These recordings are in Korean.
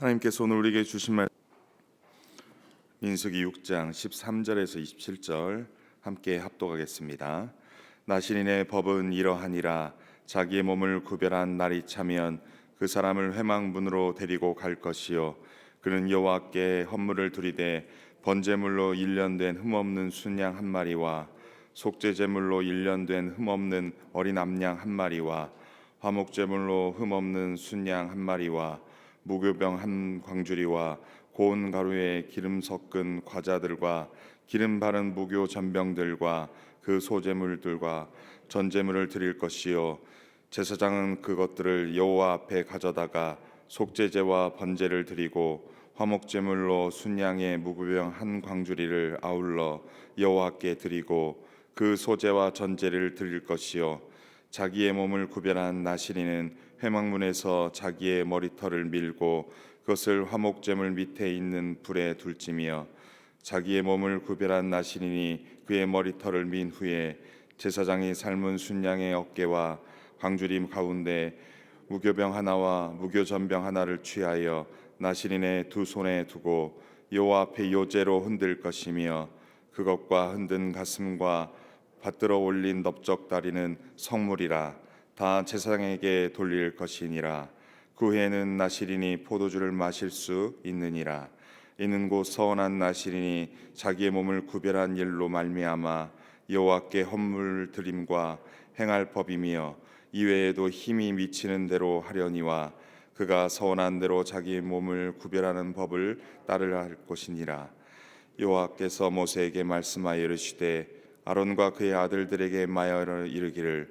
하나님께서 오늘 우리에게 주신 말 민수기 6장 13절에서 27절 함께 합독하겠습니다. 나시린의 법은 이러하니라 자기의 몸을 구별한 날이 차면 그 사람을 회망문으로 데리고 갈 것이요 그는 여호와께 헌물을 드리되 번제물로 일년된 흠없는 순양 한 마리와 속죄제물로 일년된 흠없는 어린 암양 한 마리와 화목제물로 흠없는 순양 한 마리와 무교병 한 광주리와 고운 가루에 기름 섞은 과자들과 기름 바른 무교 전병들과 그 소제물들과 전제물을 드릴 것이요. 제사장은 그것들을 여호와 앞에 가져다가 속죄제와 번제를 드리고 화목제물로 순양의 무교병 한 광주리를 아울러 여호와께 드리고 그 소제와 전제를 드릴 것이요. 자기의 몸을 구별한 나시리는 회막문에서 자기의 머리털을 밀고 그것을 화목제물 밑에 있는 불에 둘지며 자기의 몸을 구별한 나시리니 그의 머리털을 민 후에 제사장이 삶은 순양의 어깨와 광주림 가운데 무교병 하나와 무교전병 하나를 취하여 나시린의 두 손에 두고 여호와 앞에 요제로 흔들 것이며 그것과 흔든 가슴과 받들어 올린 넓적 다리는 성물이라 다 제사장에게 돌릴 것이니라. 그 후에는 나시린이 포도주를 마실 수 있느니라. 이는 곧 서원한 나시린이 자기의 몸을 구별한 일로 말미암아 여호와께 헌물 드림과 행할 법이며 이외에도 힘이 미치는 대로 하려니와 그가 서원한 대로 자기 몸을 구별하는 법을 따르려 할 것이니라. 여호와께서 모세에게 말씀하여 이르시되 아론과 그의 아들들에게 마여러 이르기를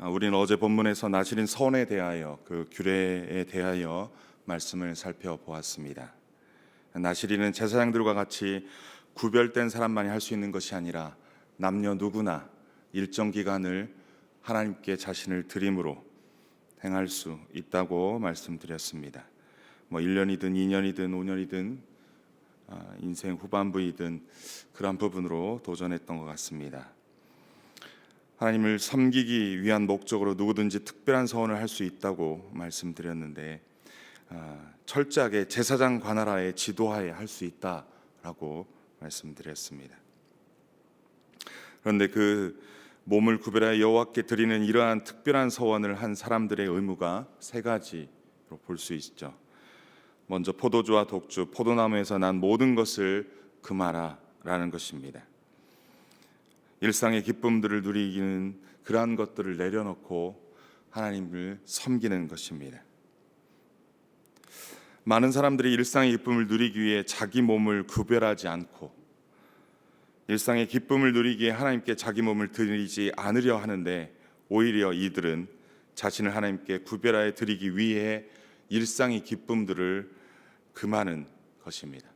아, 우리는 어제 본문에서 나시린 선에 대하여 그 규례에 대하여 말씀을 살펴보았습니다. 나시린은 제사장들과 같이 구별된 사람만이 할 수 있는 것이 아니라 남녀 누구나 일정 기간을 하나님께 자신을 드림으로 행할 수 있다고 말씀드렸습니다. 뭐 1년이든 2년이든 5년이든 아, 인생 후반부이든 그런 부분으로 도전했던 것 같습니다. 하나님을 섬기기 위한 목적으로 누구든지 특별한 서원을 할 수 있다고 말씀드렸는데 아, 철저하게 제사장 관할하에 지도하에 할 수 있다라고 말씀드렸습니다. 그런데 그 몸을 구별하여 여호와께 드리는 이러한 특별한 서원을 한 사람들의 의무가 세 가지로 볼 수 있죠. 먼저 포도주와 독주, 포도나무에서 난 모든 것을 금하라라는 것입니다. 일상의 기쁨들을 누리기는 그러한 것들을 내려놓고 하나님을 섬기는 것입니다. 많은 사람들이 일상의 기쁨을 누리기 위해 자기 몸을 구별하지 않고 일상의 기쁨을 누리기에 하나님께 자기 몸을 드리지 않으려 하는데 오히려 이들은 자신을 하나님께 구별하여 드리기 위해 일상의 기쁨들을 금하는 것입니다.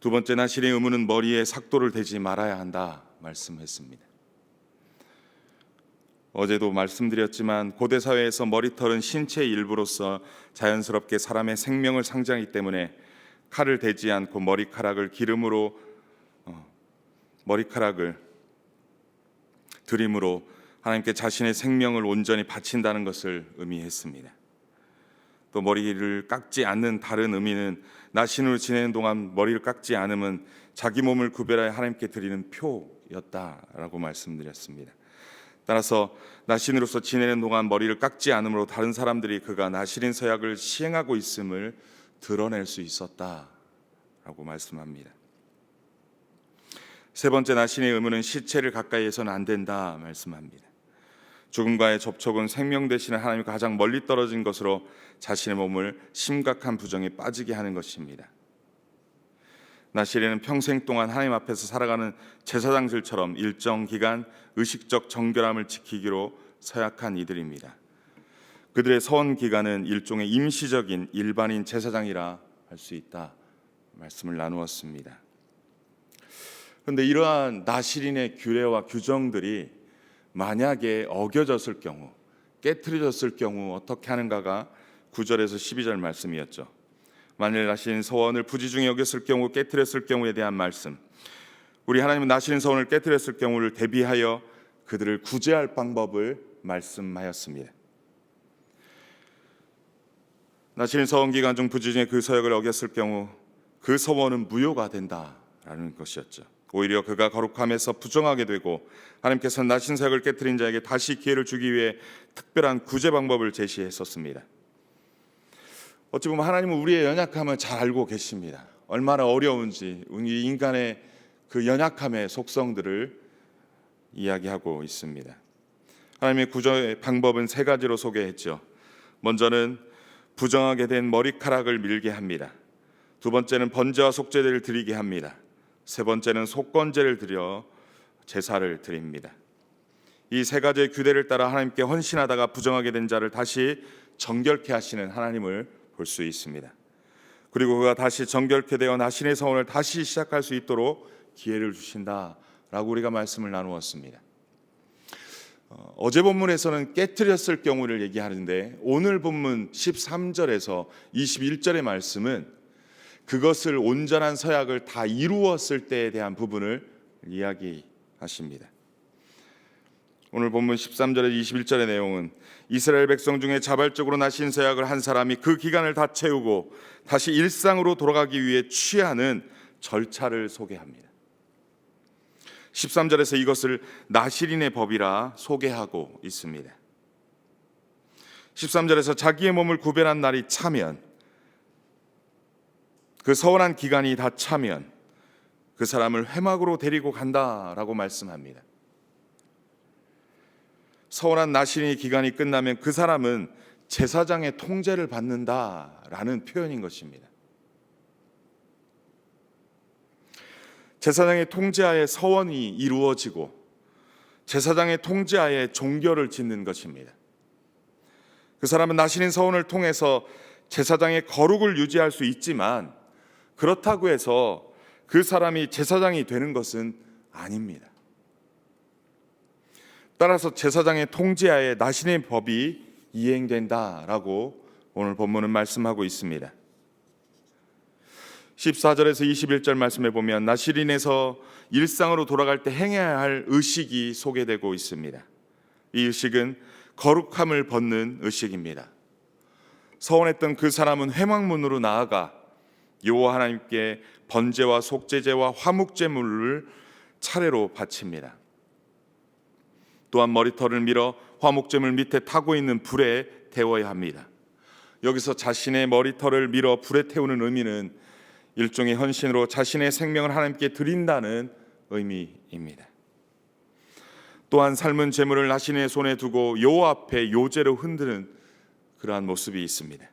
두 번째 나 실의 의무는 머리에 삭도를 대지 말아야 한다 말씀했습니다. 어제도 말씀드렸지만 고대 사회에서 머리털은 신체의 일부로서 자연스럽게 사람의 생명을 상징하기 때문에 칼을 대지 않고 머리카락을 기름으로 어, 머리카락을 드림으로 하나님께 자신의 생명을 온전히 바친다는 것을 의미했습니다. 또 머리를 깎지 않는 다른 의미는 나신으로 지내는 동안 머리를 깎지 않으면 자기 몸을 구별하여 하나님께 드리는 표였다라고 말씀드렸습니다. 따라서 나신으로서 지내는 동안 머리를 깎지 않으므로 다른 사람들이 그가 나신인 서약을 시행하고 있음을 드러낼 수 있었다라고 말씀합니다. 세 번째 나신의 의무는 시체를 가까이 해서는 안 된다 말씀합니다. 죽음과의 접촉은 생명 대신에 하나님과 가장 멀리 떨어진 것으로 자신의 몸을 심각한 부정에 빠지게 하는 것입니다. 나시리는 평생 동안 하나님 앞에서 살아가는 제사장들처럼 일정 기간 의식적 정결함을 지키기로 서약한 이들입니다. 그들의 서원 기간은 일종의 임시적인 일반인 제사장이라 할 수 있다 말씀을 나누었습니다. 그런데 이러한 나시린의 규례와 규정들이 만약에 어겨졌을 경우, 깨트려졌을 경우 어떻게 하는가가 9절에서 12절 말씀이었죠. 만일 나신 서원을 부지중에 여겼을 경우 깨트렸을 경우에 대한 말씀. 우리 하나님은 나신 서원을 깨트렸을 경우를 대비하여 그들을 구제할 방법을 말씀하였습니다. 나신 서원 기간 중 부지중에 그 서약을 어겼을 경우 그 서원은 무효가 된다라는 것이었죠. 오히려 그가 거룩함에서 부정하게 되고 하나님께서는 나신 서약을 깨뜨린 자에게 다시 기회를 주기 위해 특별한 구제 방법을 제시했었습니다. 어찌 보면 하나님은 우리의 연약함을 잘 알고 계십니다. 얼마나 어려운지 우리 인간의 그 연약함의 속성들을 이야기하고 있습니다. 하나님의 구조의 방법은 세 가지로 소개했죠. 먼저는 부정하게 된 머리카락을 밀게 합니다. 두 번째는 번제와 속죄를 드리게 합니다. 세 번째는 속건제를 드려 제사를 드립니다. 이 세 가지의 규례를 따라 하나님께 헌신하다가 부정하게 된 자를 다시 정결케 하시는 하나님을 볼 수 있습니다. 그리고 그가 다시 정결케 되어 나신의 서원을 다시 시작할 수 있도록 기회를 주신다라고 우리가 말씀을 나누었습니다. 어, 어제 본문에서는 깨뜨렸을 경우를 얘기하는데 오늘 본문 13절에서 21절의 말씀은 그것을 온전한 서약을 다 이루었을 때에 대한 부분을 이야기하십니다. 오늘 본문 13절에 21절의 내용은 이스라엘 백성 중에 자발적으로 나신 서약을 한 사람이 그 기간을 다 채우고 다시 일상으로 돌아가기 위해 취하는 절차를 소개합니다. 13절에서 이것을 나시린의 법이라 소개하고 있습니다. 13절에서 자기의 몸을 구별한 날이 차면 그 서원한 기간이 다 차면 그 사람을 회막으로 데리고 간다라고 말씀합니다. 서원한 나신의 기간이 끝나면 그 사람은 제사장의 통제를 받는다라는 표현인 것입니다. 제사장의 통제하에 서원이 이루어지고 제사장의 통제하에 종교를 짓는 것입니다. 그 사람은 나신인 서원을 통해서 제사장의 거룩을 유지할 수 있지만 그렇다고 해서 그 사람이 제사장이 되는 것은 아닙니다. 따라서 제사장의 통제하에 나신의 법이 이행된다라고 오늘 본문은 말씀하고 있습니다. 14절에서 21절 말씀에 보면 나시린에서 일상으로 돌아갈 때 행해야 할 의식이 소개되고 있습니다. 이 의식은 거룩함을 벗는 의식입니다. 서원했던 그 사람은 회막문으로 나아가 여호와 하나님께 번제와 속죄제와 화목제물을 차례로 바칩니다. 또한 머리털을 밀어 화목제물 밑에 타고 있는 불에 태워야 합니다. 여기서 자신의 머리털을 밀어 불에 태우는 의미는 일종의 헌신으로 자신의 생명을 하나님께 드린다는 의미입니다. 또한 삶은 제물을 나신의 손에 두고 요 앞에 요제로 흔드는 그러한 모습이 있습니다.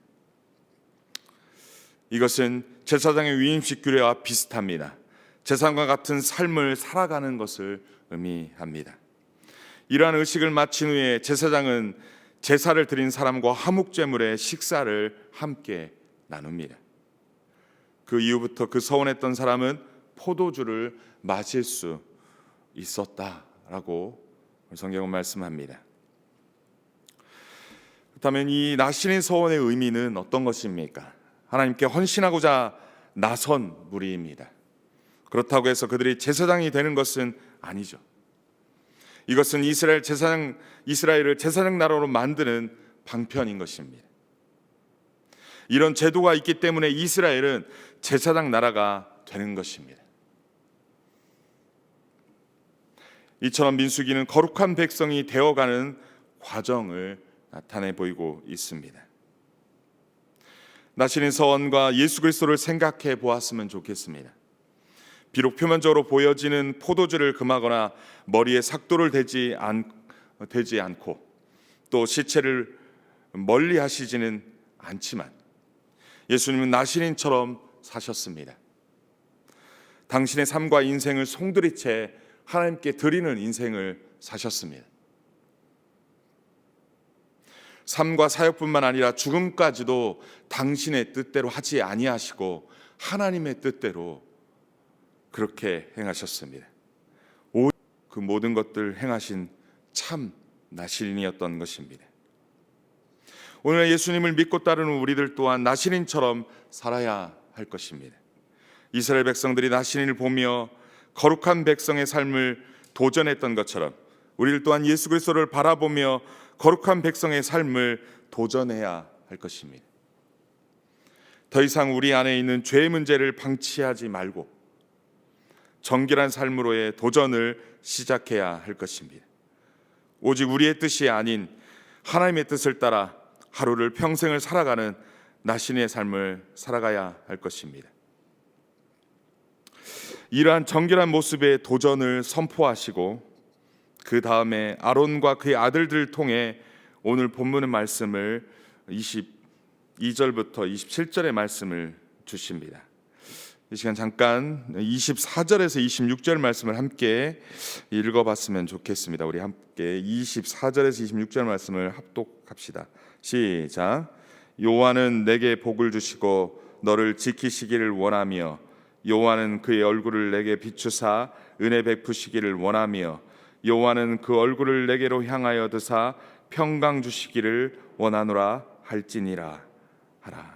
이것은 제사장의 위임식 규례와 비슷합니다. 제사장과 같은 삶을 살아가는 것을 의미합니다. 이러한 의식을 마친 후에 제사장은 제사를 드린 사람과 화목제물의 식사를 함께 나눕니다. 그 이후부터 그 서원했던 사람은 포도주를 마실 수 있었다라고 성경은 말씀합니다. 그렇다면 이 나신의 서원의 의미는 어떤 것입니까? 하나님께 헌신하고자 나선 무리입니다. 그렇다고 해서 그들이 제사장이 되는 것은 아니죠. 이것은 이스라엘 제사장 이스라엘을 제사장 나라로 만드는 방편인 것입니다. 이런 제도가 있기 때문에 이스라엘은 제사장 나라가 되는 것입니다. 이처럼 민수기는 거룩한 백성이 되어가는 과정을 나타내 보이고 있습니다. 나신의 서원과 예수 그리스도를 생각해 보았으면 좋겠습니다. 비록 표면적으로 보여지는 포도주를 금하거나 머리에 삭도를 대지, 않, 대지 않고 또 시체를 멀리 하시지는 않지만 예수님은 나신인처럼 사셨습니다. 당신의 삶과 인생을 송두리째 하나님께 드리는 인생을 사셨습니다. 삶과 사역뿐만 아니라 죽음까지도 당신의 뜻대로 하지 아니하시고 하나님의 뜻대로 그렇게 행하셨습니다. 오- 그 모든 것들 행하신 참 나시린이었던 것입니다. 오늘 예수님을 믿고 따르는 우리들 또한 나시린처럼 살아야 할 것입니다. 이스라엘 백성들이 나시린을 보며 거룩한 백성의 삶을 도전했던 것처럼 우리를 또한 예수 그리스도를 바라보며 거룩한 백성의 삶을 도전해야 할 것입니다. 더 이상 우리 안에 있는 죄의 문제를 방치하지 말고 정결한 삶으로의 도전을 시작해야 할 것입니다. 오직 우리의 뜻이 아닌 하나님의 뜻을 따라 하루를 평생을 살아가는 나신의 삶을 살아가야 할 것입니다. 이러한 정결한 모습의 도전을 선포하시고 그 다음에 아론과 그의 아들들을 통해 오늘 본문의 말씀을 22절부터 27절의 말씀을 주십니다. 이 시간 잠깐 24절에서 26절 말씀을 함께 읽어봤으면 좋겠습니다. 우리 함께 24절에서 26절 말씀을 합독합시다. 시작. 요한은 내게 복을 주시고 너를 지키시기를 원하며 요한은 그의 얼굴을 내게 비추사 은혜 베푸시기를 원하며 요한은 그 얼굴을 내게로 향하여 드사 평강 주시기를 원하노라 할지니라 하라.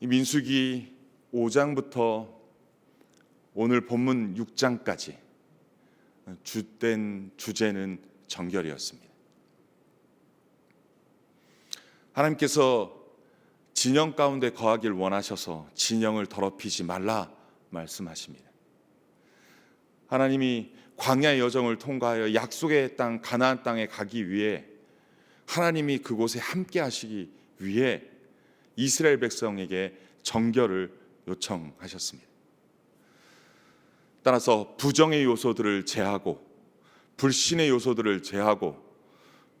이 민수기 5장부터 오늘 본문 6장까지 주된 주제는 정결이었습니다. 하나님께서 진영 가운데 거하길 원하셔서 진영을 더럽히지 말라 말씀하십니다. 하나님이 광야의 여정을 통과하여 약속의 땅 가나안 땅에 가기 위해 하나님이 그곳에 함께 하시기 위해 이스라엘 백성에게 정결을 요청하셨습니다. 따라서 부정의 요소들을 제하고 불신의 요소들을 제하고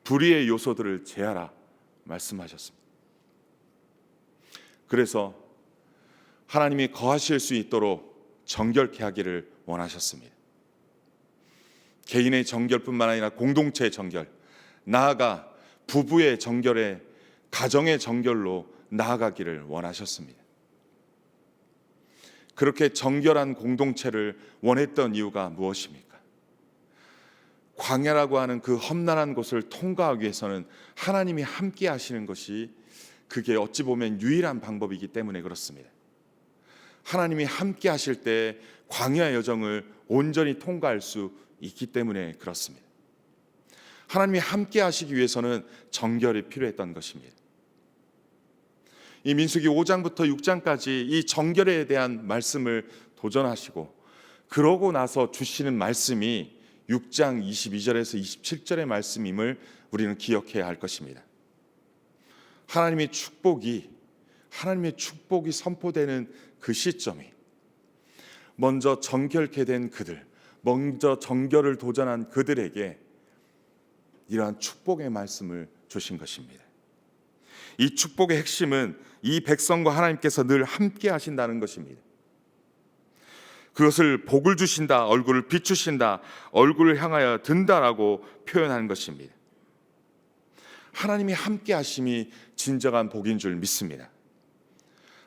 불의의 요소들을 제하라 말씀하셨습니다. 그래서 하나님이 거하실 수 있도록 정결케 하기를 원하셨습니다. 개인의 정결뿐만 아니라 공동체의 정결, 나아가 부부의 정결에 가정의 정결로 나아가기를 원하셨습니다. 그렇게 정결한 공동체를 원했던 이유가 무엇입니까? 광야라고 하는 그 험난한 곳을 통과하기 위해서는 하나님이 함께 하시는 것이 그게 어찌 보면 유일한 방법이기 때문에 그렇습니다. 하나님이 함께 하실 때 광야 여정을 온전히 통과할 수 있기 때문에 그렇습니다. 하나님이 함께 하시기 위해서는 정결이 필요했던 것입니다. 이 민수기 5장부터 6장까지 이 정결에 대한 말씀을 도전하시고 그러고 나서 주시는 말씀이 6장 22절에서 27절의 말씀임을 우리는 기억해야 할 것입니다. 하나님의 축복이 하나님의 축복이 선포되는 그 시점이 먼저 정결케 된 그들, 먼저 정결을 도전한 그들에게 이러한 축복의 말씀을 주신 것입니다. 이 축복의 핵심은 이 백성과 하나님께서 늘 함께 하신다는 것입니다. 그것을 복을 주신다, 얼굴을 비추신다, 얼굴을 향하여 든다라고 표현하는 것입니다. 하나님이 함께 하심이 진정한 복인 줄 믿습니다.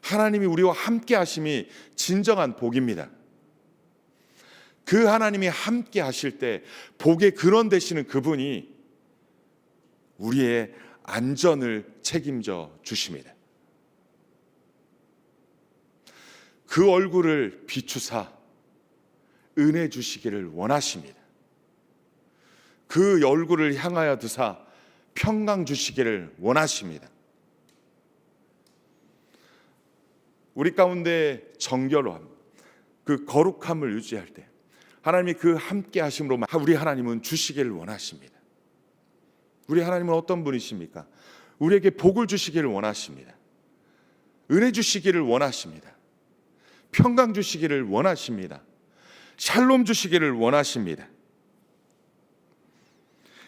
하나님이 우리와 함께 하심이 진정한 복입니다. 그 하나님이 함께 하실 때 복의 근원 되시는 그분이 우리의 안전을 책임져 주십니다. 그 얼굴을 비추사 은혜 주시기를 원하십니다. 그 얼굴을 향하여 드사 평강 주시기를 원하십니다. 우리 가운데 정결함, 그 거룩함을 유지할 때 하나님이 그 함께 하심으로 우리 하나님은 주시기를 원하십니다. 우리 하나님은 어떤 분이십니까? 우리에게 복을 주시기를 원하십니다. 은혜 주시기를 원하십니다. 평강 주시기를 원하십니다. 샬롬 주시기를 원하십니다.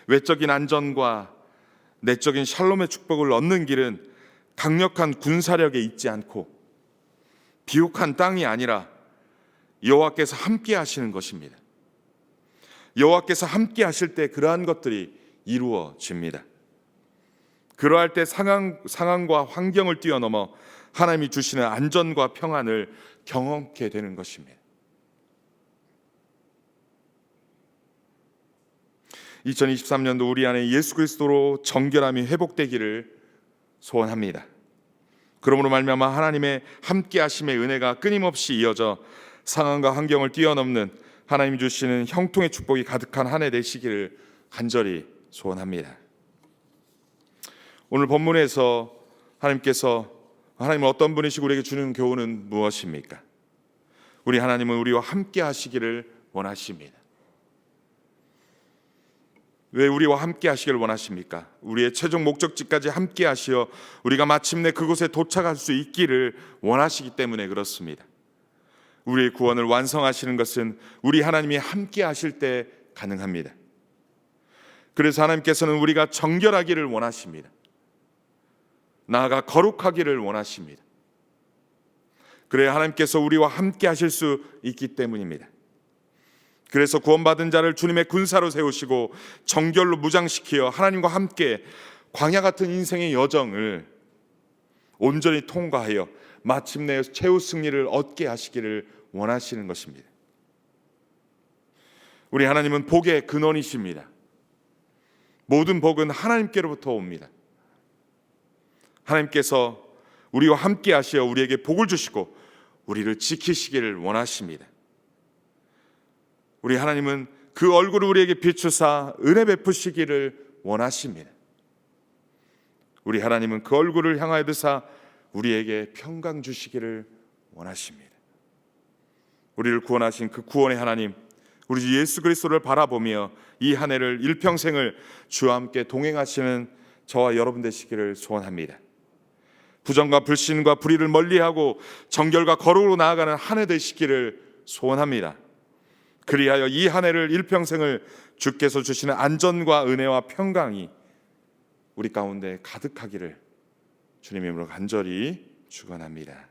외적인 안전과 내적인 샬롬의 축복을 얻는 길은 강력한 군사력에 있지 않고 비옥한 땅이 아니라 여호와께서 함께 하시는 것입니다. 여호와께서 함께 하실 때 그러한 것들이 이루어집니다. 그러할 때 상황, 상황과 환경을 뛰어넘어 하나님이 주시는 안전과 평안을 경험케 되는 것입니다. 2023년도 우리 안에 예수 그리스도로 정결함이 회복되기를 소원합니다. 그러므로 말미암아 하나님의 함께 하심의 은혜가 끊임없이 이어져 상황과 환경을 뛰어넘는 하나님 주시는 형통의 축복이 가득한 한 해 되시기를 간절히 소원합니다. 오늘 본문에서 하나님께서 하나님은 어떤 분이시고 우리에게 주는 교훈은 무엇입니까? 우리 하나님은 우리와 함께 하시기를 원하십니다. 왜 우리와 함께 하시기를 원하십니까? 우리의 최종 목적지까지 함께 하시어 우리가 마침내 그곳에 도착할 수 있기를 원하시기 때문에 그렇습니다. 우리의 구원을 완성하시는 것은 우리 하나님이 함께 하실 때 가능합니다. 그래서 하나님께서는 우리가 정결하기를 원하십니다. 나아가 거룩하기를 원하십니다. 그래야 하나님께서 우리와 함께 하실 수 있기 때문입니다. 그래서 구원받은 자를 주님의 군사로 세우시고 정결로 무장시키어 하나님과 함께 광야 같은 인생의 여정을 온전히 통과하여 마침내 최후 승리를 얻게 하시기를 원하시는 것입니다. 우리 하나님은 복의 근원이십니다. 모든 복은 하나님께로부터 옵니다. 하나님께서 우리와 함께 하시어 우리에게 복을 주시고 우리를 지키시기를 원하십니다. 우리 하나님은 그 얼굴을 우리에게 비추사 은혜 베푸시기를 원하십니다. 우리 하나님은 그 얼굴을 향하여 드사 우리에게 평강 주시기를 원하십니다. 우리를 구원하신 그 구원의 하나님, 우리 주 예수 그리스도를 바라보며 이 한 해를 일평생을 주와 함께 동행하시는 저와 여러분 되시기를 소원합니다. 부정과 불신과 불의를 멀리하고 정결과 거룩으로 나아가는 한 해 되시기를 소원합니다. 그리하여 이 한 해를 일평생을 주께서 주시는 안전과 은혜와 평강이 우리 가운데 가득하기를 주님 이름으로 간절히 축원합니다.